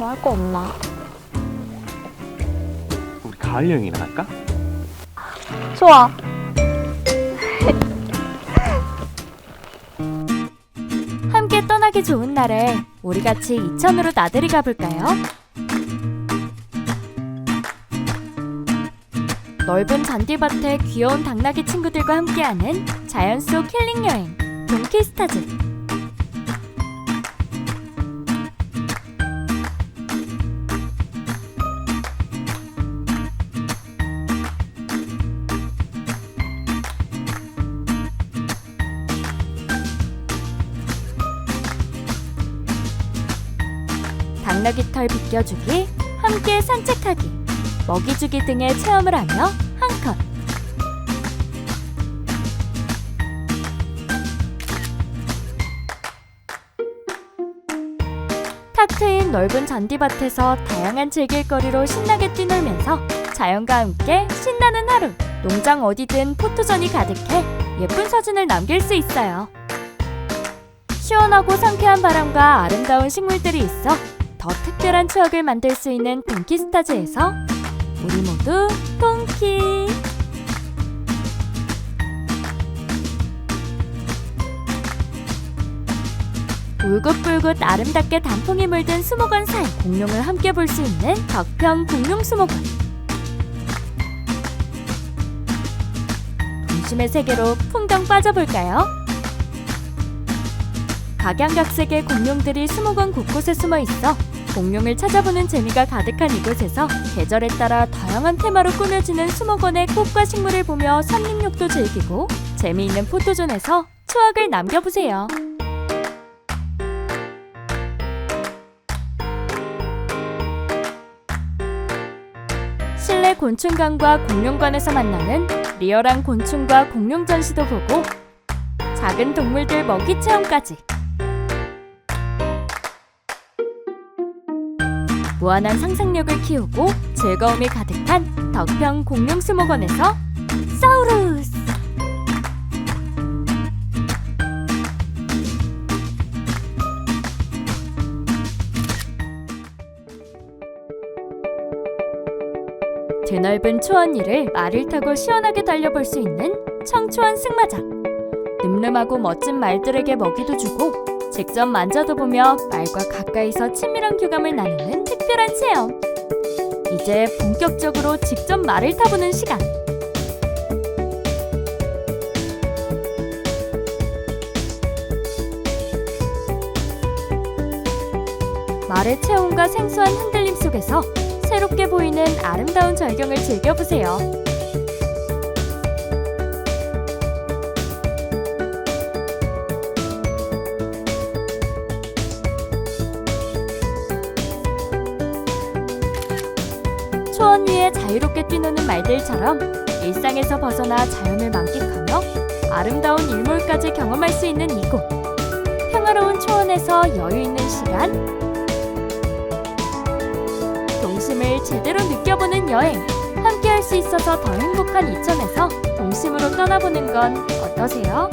더할거 없나? 우리 가을 여행이나 할까? 좋아. 함께 떠나기 좋은 날에 우리 같이 이천으로 나들이 가볼까요? 넓은 잔디밭에 귀여운 당나귀 친구들과 함께하는 자연 속 힐링 여행 돈키스타즈 당나귀 털 비껴주기, 함께 산책하기, 먹이 주기 등의 체험을 하며 한 컷. 탁 트인 넓은 잔디밭에서 다양한 즐길거리로 신나게 뛰놀면서 자연과 함께 신나는 하루. 농장 어디든 포토전이 가득해 예쁜 사진을 남길 수 있어요. 시원하고 상쾌한 바람과 아름다운 식물들이 있어 더 특별한 추억을 만들 수 있는 돈키스타즈에서 우리 모두 돈키 울긋불긋 아름답게 단풍이 물든 수목원 사이 공룡을 함께 볼 수 있는 덕평 공룡 수목원 동심의 세계로 풍덩 빠져볼까요? 각양각색의 공룡들이 수목원 곳곳에 숨어 있어 공룡을 찾아보는 재미가 가득한 이곳에서 계절에 따라 다양한 테마로 꾸며지는 수목원의 꽃과 식물을 보며 산림욕도 즐기고 재미있는 포토존에서 추억을 남겨보세요. 실내 곤충관과 공룡관에서 만나는 리얼한 곤충과 공룡 전시도 보고 작은 동물들 먹이 체험까지 무한한 상상력을 키우고 즐거움이 가득한 덕평 공룡수목원에서 사우루스 드넓은 초원 위를 말을 타고 시원하게 달려볼 수 있는 청초원 승마장. 늠름하고 멋진 말들에게 먹이도 주고 직접 만져도 보며 말과 가까이서 친밀한 교감을 나누는 특별한 체험. 이제 본격적으로 직접 말을 타보는 시간. 말의 체온과 생소한 흔들림 속에서 새롭게 보이는 아름다운 절경을 즐겨보세요. 초원 위에 자유롭게 뛰노는 말들처럼 일상에서 벗어나 자연을 만끽하며 아름다운 일몰까지 경험할 수 있는 이곳. 평화로운 초원에서 여유 있는 시간. 동심을 제대로 느껴보는 여행. 함께 할 수 있어서 더 행복한 이천에서 동심으로 떠나보는 건 어떠세요?